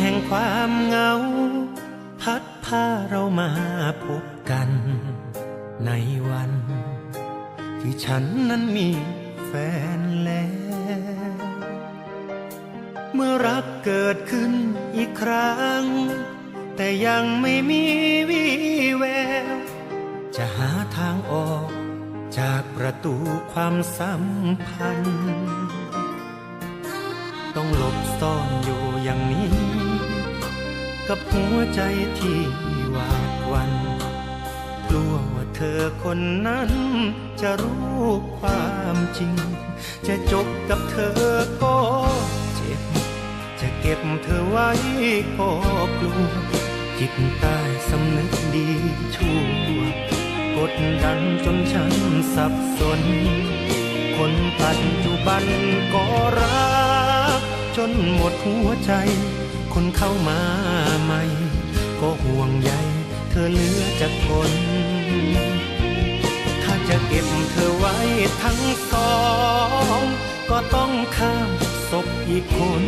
แห่งความเหงา พัดพาเรามาพบกัน ในวัน ที่ฉันนั้นมีแฟนแล้ว เมื่อรักเกิดขึ้นอีกครั้ง แต่ยังไม่มีวี่แวว จะหาทางออกจากประตูความสัมพันธ์ ต้องหลบซ่อนอยู่ อย่างนี้ กับหัวใจที่หวาดวันกลัวว่าเธอคนนั้นจะรู้ความจริง จะจบกับเธอก็เจ็บ จะเก็บเธอไว้ก็กลัวจิตใต้สำนึกดีชั่วกดดันจนฉันสับสน คนปัจจุบันก็รักจ นหมดหัวใจ คนเข้ามาใหม่ ก็ห่วงใยเธอเหลือจะทน ถ้าจะเก็บเธอไว้ทั้งสอง ก็ต้องข้ามศพอีกคน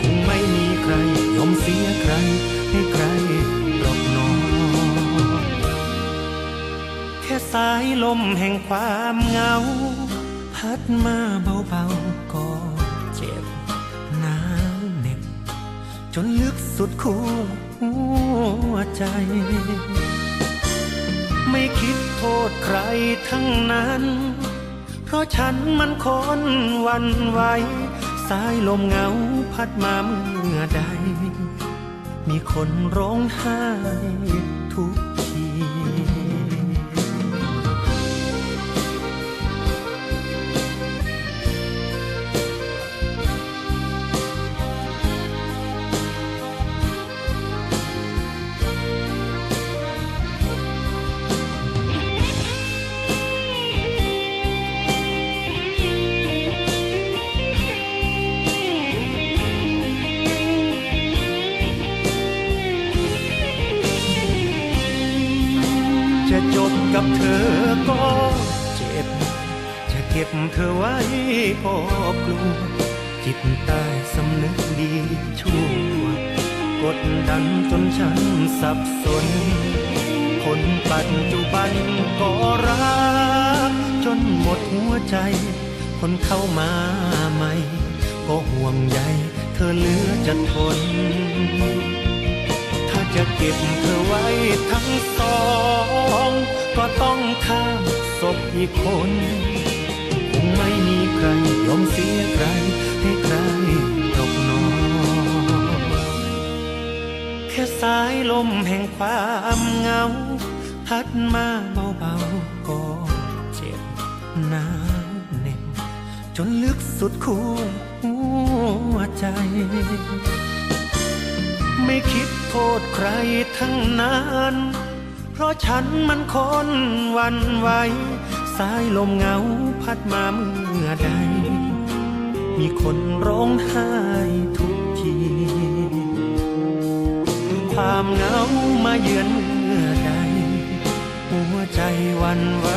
คงไม่มีใครยอมเสียใครให้ใครหรอกนอแค่สายลมแห่งความเหงา พัดมาเบาๆก็เจ็ นลึกสุดขั้วหัวใจ ไม่คิดโทษใครทั้งนั้น เพราะฉันมันคนวันไหวสายลมเหงาพัดมาเมื่อใด มีคนร้องไห้ทุก จะจบกับเธอก็เจ็บ จะเก็บเธอไว้ก็กลัว จิตใต้สำนึกดีชั่ว กดดันจนฉันสับสน คนปัจจุบันก็รัก จนหมดหัวใจ คนเข้ามาใหม่ ก็ห่วงใยเธอเหลือจะทนถ้าจะเก็บเธอไว้ทั้งสองก็ต้อามศพอีกคน คงไม่มีใครยอมเสียใครให้ใครตกนอนแค่สายลมแห่งความเหงา พัดมาเบาๆก็เจ็บหนาวเหน็บจนลึกสุดขั้วหัวใจ ไม่คิดโทษใครทั้งนั้น เพราะฉันมันคนวันไหวสายลมเหงาพัดมาเมื่อใด มีคนร้องไห้ทุกที ความเหงามาเยือนเมื่อใด หัวใจวันไหว